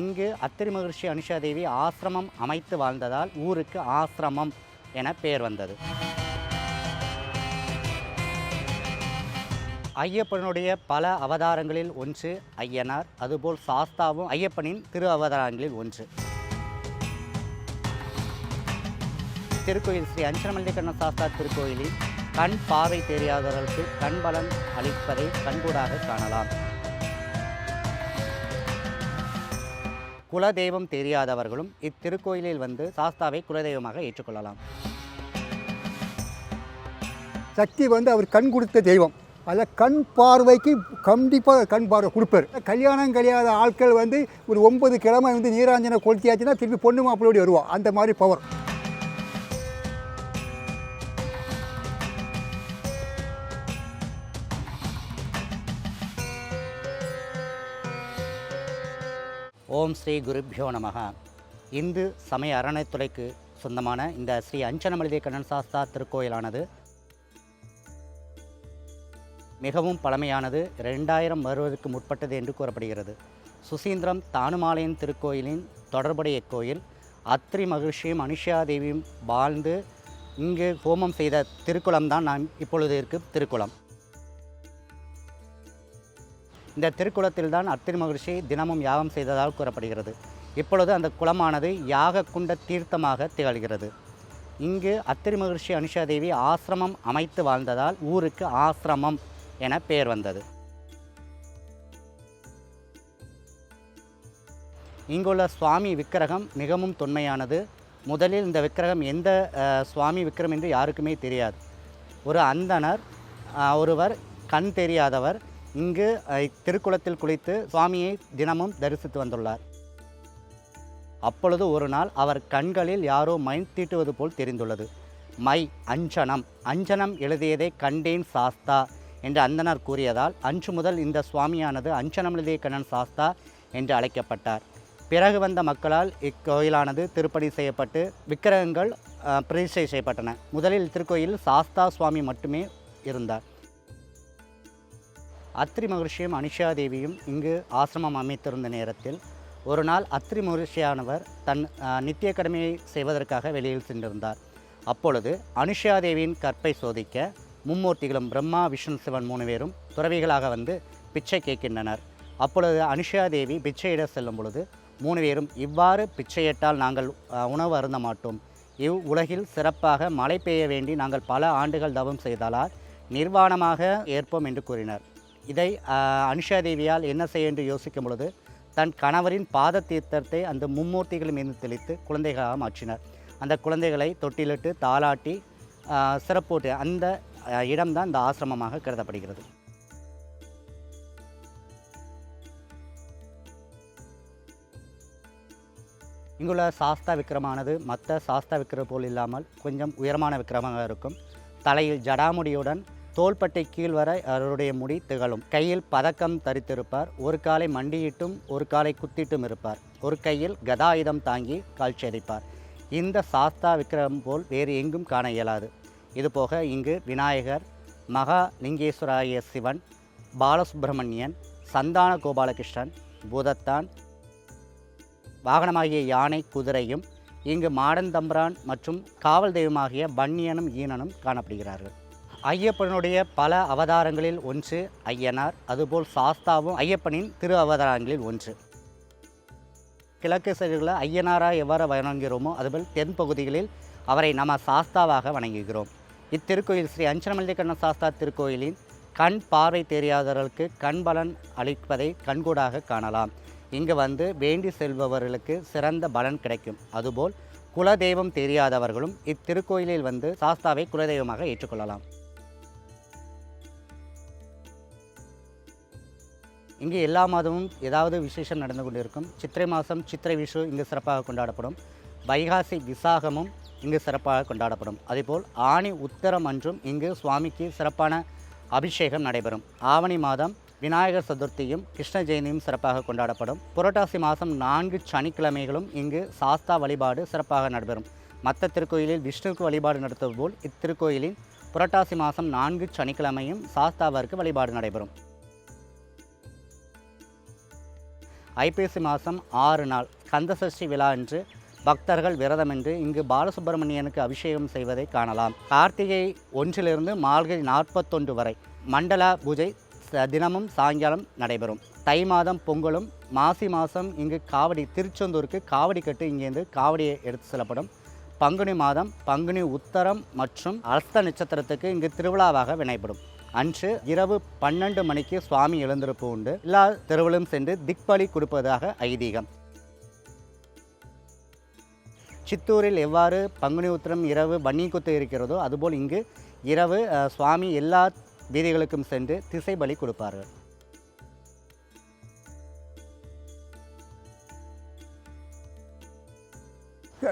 இங்கு அத்திரி மகிழ்ச்சி அனுஷாதேவி ஆசிரமம் அமைத்து வாழ்ந்ததால் ஊருக்கு ஆசிரமம் என பெயர் வந்தது. ஐயப்பனுடைய பல அவதாரங்களில் ஒன்று ஐயனார் அதுபோல் சாஸ்தாவும் ஐயப்பனின் திரு அவதாரங்களில் ஒன்று. திருக்கோயில் ஸ்ரீ அஞ்சனமல்லிகண்ண சாஸ்தா திருக்கோயிலில் கண் பார்வை தெரியாதவர்களுக்கு கண் பலன் அளிப்பதை கண்கூடாக காணலாம். குலதெய்வம் தெரியாதவர்களும் இத்திருக்கோயிலில் வந்து சாஸ்தாவை குலதெய்வமாக ஏற்றுக்கொள்ளலாம். சக்தி வந்து அவர் கண் கொடுத்த தெய்வம். அதில் கண் பார்வைக்கு கண்டிப்பாக கண் பார்வை கொடுப்பார். கல்யாணம் கிடையாத ஆட்கள் வந்து ஒரு ஒன்பது கிழமை வந்து நீராஞ்சனை கொளுத்தியாச்சுன்னா திருப்பி பொண்ணு மாப்பிள்ளோடி வருவோம் அந்த மாதிரி பவர் ஓம் ஸ்ரீ குருபியோ நமக இந்து சமய அறநிலைத்துறைக்கு சொந்தமான இந்த ஸ்ரீ அஞ்சனமலிதை கண்ணன் சாஸ்தா திருக்கோயிலானது மிகவும் பழமையானது ரெண்டாயிரம் வருவதற்கு முற்பட்டது என்று கூறப்படுகிறது. சுசீந்திரம் தானுமாலையின் திருக்கோயிலின் தொடர்புடைய கோயில் அத்ரி மகிழ்ச்சியும் அனுஷாதேவியும் வாழ்ந்து இங்கு ஹோமம் செய்த திருக்குளம் தான் நான் இப்பொழுது இருக்கும் திருக்குளம். இந்த திருக்குளத்தில்தான் அத்திரி மகிழ்ச்சி தினமும் யாகம் செய்ததால் கூறப்படுகிறது. இப்பொழுது அந்த குளமானது யாக குண்ட தீர்த்தமாக திகழ்கிறது. இங்கு அத்திரி மகிழ்ச்சி அனுஷாதேவி ஆசிரமம் அமைத்து வாழ்ந்ததால் ஊருக்கு ஆசிரமம் என பெயர் வந்தது. இங்குள்ள சுவாமி விக்கிரகம் மிகவும் தொன்மையானது. முதலில் இந்த விக்கிரகம் எந்த சுவாமி விக்கிரகம் என்று யாருக்குமே தெரியாது. ஒரு அந்தணர் ஒருவர் கண் தெரியாதவர் இங்கு இத்திருக்குளத்தில் குளித்து சுவாமியை தினமும் தரிசித்து வந்துள்ளார். அப்பொழுது ஒரு நாள் அவர் கண்களில் யாரோ மை தீட்டுவது போல் தெரிந்துள்ளது. மை அஞ்சனம். அஞ்சனம் எழுதியதை கண்டேன் சாஸ்தா என்று அந்தனர் கூறியதால் அன்று முதல் இந்த சுவாமியானது அஞ்சனம் எழுதிய கண்ணன் சாஸ்தா என்று அழைக்கப்பட்டார். பிறகு வந்த மக்களால் இக்கோயிலானது திருப்பணி செய்யப்பட்டு விக்கிரகங்கள் பிரதிஷ்டை செய்யப்பட்டன. முதலில் திருக்கோயில் சாஸ்தா சுவாமி மட்டுமே இருந்தார். அத்ரி மகர்ஷியும் அனிஷாதேவியும் இங்கு ஆசிரமம் அமைத்திருந்த நேரத்தில் ஒரு நாள் அத்ரி மகர்ஷியானவர் தன் நித்திய கடமையை செய்வதற்காக வெளியில் சென்றிருந்தார். அப்பொழுது அனுஷாதேவியின் கற்பை சோதிக்க மும்மூர்த்திகளும் பிரம்மா விஷ்ணு சிவன் மூணு பேரும் துறவிகளாக வந்து பிச்சை கேட்கின்றனர். அப்பொழுது அனுஷாதேவி பிச்சையிட செல்லும் பொழுது மூணு பேரும் இவ்வாறு பிச்சையிட்டால் நாங்கள் உணவு அருந்த மாட்டோம். இவ் உலகில் சிறப்பாக மழை பெய்ய வேண்டி நாங்கள் பல ஆண்டுகள் தவம் செய்தாலால் நிர்வாணமாக ஏற்போம் என்று கூறினர். இதை அனுஷா தேவியால் என்ன செய்ய என்று யோசிக்கும் பொழுது தன் கணவரின் பாத தீர்த்தத்தை அந்த மும்மூர்த்திகள் மீது தெளித்து குழந்தைகளாக மாற்றினர். அந்த குழந்தைகளை தொட்டிலிட்டு தாளாட்டி அஹ், சிறப்பூட்டு அந்த இடம்தான் இந்த ஆசிரமமாக கருதப்படுகிறது. இங்குள்ள சாஸ்தா விக்கிரமானது மற்ற சாஸ்தா விக்கிரம் போல் இல்லாமல் கொஞ்சம் உயரமான விக்கிரமாக இருக்கும். தலையில் ஜடாமுடியுடன் தோள்பட்டை கீழ் வரை அவருடைய முடி திகழும். கையில் பதக்கம் தரித்திருப்பார். ஒரு காலை மண்டியிட்டும் ஒரு காலை குத்திட்டும் இருப்பார். ஒரு கையில் கதாயுதம் தாங்கி காட்சியளிப்பார் இந்த சாஸ்தா விக்கிரகம் போல் வேறு எங்கும் காண இயலாது. இதுபோக இங்கு விநாயகர் மகா லிங்கேஸ்வராய சிவன் பாலசுப்பிரமணியன் சந்தான கோபாலகிருஷ்ணன் பூதத்தான் வாகனமாகிய யானை குதிரையும் இங்கு மாடன் தம்பிரான் மற்றும் காவல் தெய்வமாகிய பன்னியனும் ஈனனும் காணப்படுகிறார்கள். ஐயப்பனுடைய பல அவதாரங்களில் ஒன்று ஐயனார் அதுபோல் சாஸ்தாவும் ஐயப்பனின் திரு அவதாரங்களில் ஒன்று. கிழக்கு சைடுகளில் ஐயனாராக எவ்வாறு வணங்குகிறோமோ அதுபோல் தென் பகுதிகளில் அவரை நம்ம சாஸ்தாவாக வணங்குகிறோம். இத்திருக்கோயில் ஸ்ரீ அஞ்சனமல்லிகண்ண சாஸ்தா திருக்கோயிலின் கண் பார்வை தெரியாதவர்களுக்கு கண் பலன் அளிப்பதை கண்கூடாக காணலாம். இங்கு வந்து வேண்டி செல்பவர்களுக்கு சிறந்த பலன் கிடைக்கும். அதுபோல் குலதெய்வம் தெரியாதவர்களும் இத்திருக்கோயிலில் வந்து சாஸ்தாவை குலதெய்வமாக ஏற்றுக்கொள்ளலாம். இங்கு எல்லா மாதமும் ஏதாவது விசேஷம் நடந்து கொண்டிருக்கும். சித்திரை மாதம் சித்திரை விஷு இங்கு சிறப்பாக கொண்டாடப்படும். வைகாசி விசாகமும் இங்கு சிறப்பாக கொண்டாடப்படும். அதேபோல் ஆணி உத்தரம் அன்றும் இங்கு சுவாமிக்கு சிறப்பான அபிஷேகம் நடைபெறும். ஆவணி மாதம் விநாயகர் சதுர்த்தியும் கிருஷ்ண ஜெயந்தியும் சிறப்பாக கொண்டாடப்படும். புரட்டாசி மாதம் நான்கு சனிக்கிழமைகளும் இங்கு சாஸ்தா வழிபாடு சிறப்பாக நடைபெறும். மற்ற திருக்கோயிலில் விஷ்ணுவுக்கு வழிபாடு நடத்துவது போல் இத்திருக்கோயிலின் புரட்டாசி மாதம் நான்கு சனிக்கிழமையும் சாஸ்தாவிற்கு வழிபாடு நடைபெறும். ஐப்பசி மாதம் ஆறு நாள் கந்தசஷ்டி விழா அன்று பக்தர்கள் விரதமின்றி இங்கு பாலசுப்பிரமணியனுக்கு அபிஷேகம் செய்வதை காணலாம். கார்த்திகை ஒன்றிலிருந்து மார்கழி நாற்பத்தொன்று வரை மண்டல பூஜை தினமும் சாயங்காலம் நடைபெறும். தை மாதம் பொங்கலும் மாசி மாதம் இங்கு காவடி திருச்செந்தூருக்கு காவடி கட்டு இங்கேருந்து காவடியை எடுத்து செல்லப்படும். பங்குனி மாதம் பங்குனி உத்தரம் மற்றும் அஸ்த நட்சத்திரத்துக்கு இங்கு திருவிழாவாக வினைப்படும் அன்று இரவு பன்னெண்டு மணிக்கு சுவாமி எழுந்திருப்பு உண்டு. எல்லா தெருவிலும் சென்று திக்பலி கொடுப்பதாக ஐதீகம். சித்தூரில் எவ்வாறு பங்குனி உத்திரம் இரவு வன்னிக்குத்து இருக்கிறதோ அதுபோல் இங்கு இரவு சுவாமி எல்லா வீதிகளுக்கும் சென்று திசை பலி கொடுப்பார்கள்.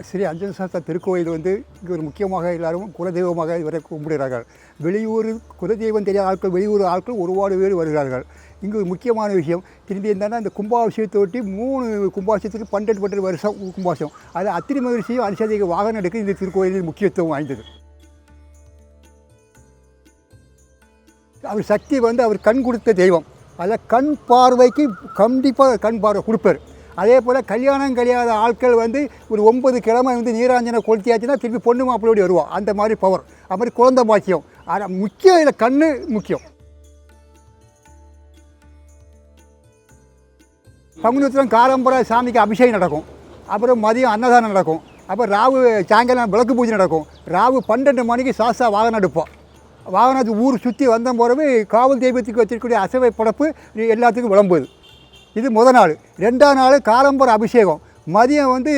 ஸ்ரீ அஞ்சன சாஸ்தா திருக்கோயில் வந்து இங்கே ஒரு முக்கியமாக எல்லாரும் குலதெய்வமாக இவரை கும்பிடுகிறார்கள். வெளியூர் குலதெய்வம் தெரியாத ஆட்கள் வெளியூர் ஆட்கள் ஒருபாடு பேர் வருகிறார்கள். இங்கு ஒரு முக்கியமான விஷயம் திரும்பி என்னன்னா இந்த கும்பாபிஷேகத்தை ஒட்டி மூணு கும்பாபிஷேகத்துக்கு பன்னெண்டு பன்னெண்டு வருஷம் கும்பாபிஷேகம். அது அத்திரி மகிழ்ச்சியும் அரிசாதிக வாகனம் எடுக்க இந்த திருக்கோயிலில் முக்கியத்துவம் வாய்ந்தது. அவர் சக்தி வந்து அவர் கண் கொடுத்த தெய்வம். அதில் கண் பார்வைக்கு கண்டிப்பாக கண் பார்வை கொடுப்பார். அதே போல் கல்யாணம் கழியாத ஆட்கள் வந்து ஒரு ஒன்பது கிழமை வந்து நீராஞ்சனை கொளுத்தியாச்சுன்னா திருப்பி பொண்ணு மாப்பிள்ளையோடு வருவோம் அந்த மாதிரி பவர் அது மாதிரி குழந்தை பாக்கியம். ஆனால் முக்கியம் இதில் கண் முக்கியம். பங்குனத்தில் காலம்புற சாமிக்கு அபிஷேகம் நடக்கும். அப்புறம் மதியம் அன்னதானம் நடக்கும். அப்புறம் ராவு சாயங்காலம் விளக்கு பூஜை நடக்கும். ராவு பன்னெண்டு மணிக்கு சாஸ்தா வாகனம் எடுப்போம் வாகனத்துக்கு ஊர் சுற்றி வந்த போகிறவே காவல் தெய்வத்துக்கு வச்சிருக்கக்கூடிய அசவை படப்பு எல்லாத்துக்கும் விளம்புது. இது முத நாள். ரெண்டாம் நாள் காலம்பர அபிஷேகம். மதியம் வந்து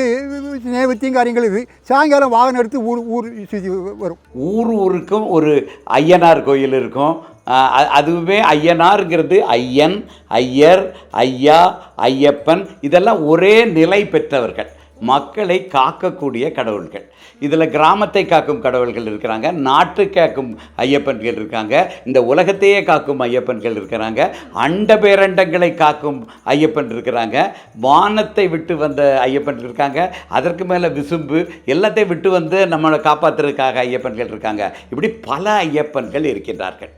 நேவத்தியும் காரியங்கள் இது. சாயங்காலம் வாகனம் எடுத்து ஊர் ஊர் சுற்றி வரும். ஊர் ஊருக்கும் ஒரு ஐயனார் கோயில் இருக்கும். அதுவுமே ஐயனாருங்கிறது ஐயன் ஐயர் ஐயா ஐயப்பன். இதெல்லாம் ஒரே நிலை பெற்றவர்கள். மக்களை காக்கக்கூடிய கடவுள்கள். இதில் கிராமத்தை காக்கும் கடவுள்கள் இருக்கிறாங்க நாட்டு காக்கும் ஐயப்பன்கள் இருக்காங்க இந்த உலகத்தையே காக்கும் ஐயப்பன்கள் இருக்கிறாங்க அண்ட பேரண்டங்களை காக்கும் ஐயப்பன் இருக்கிறாங்க வானத்தை விட்டு வந்த ஐயப்பன் இருக்காங்க அதற்கு மேலே விசும்பு எல்லாத்தையும் விட்டு வந்து நம்மளை காப்பாற்றுறதுக்காக ஐயப்பன்கள் இருக்காங்க. இப்படி பல ஐயப்பன்கள் இருக்கின்றார்கள்.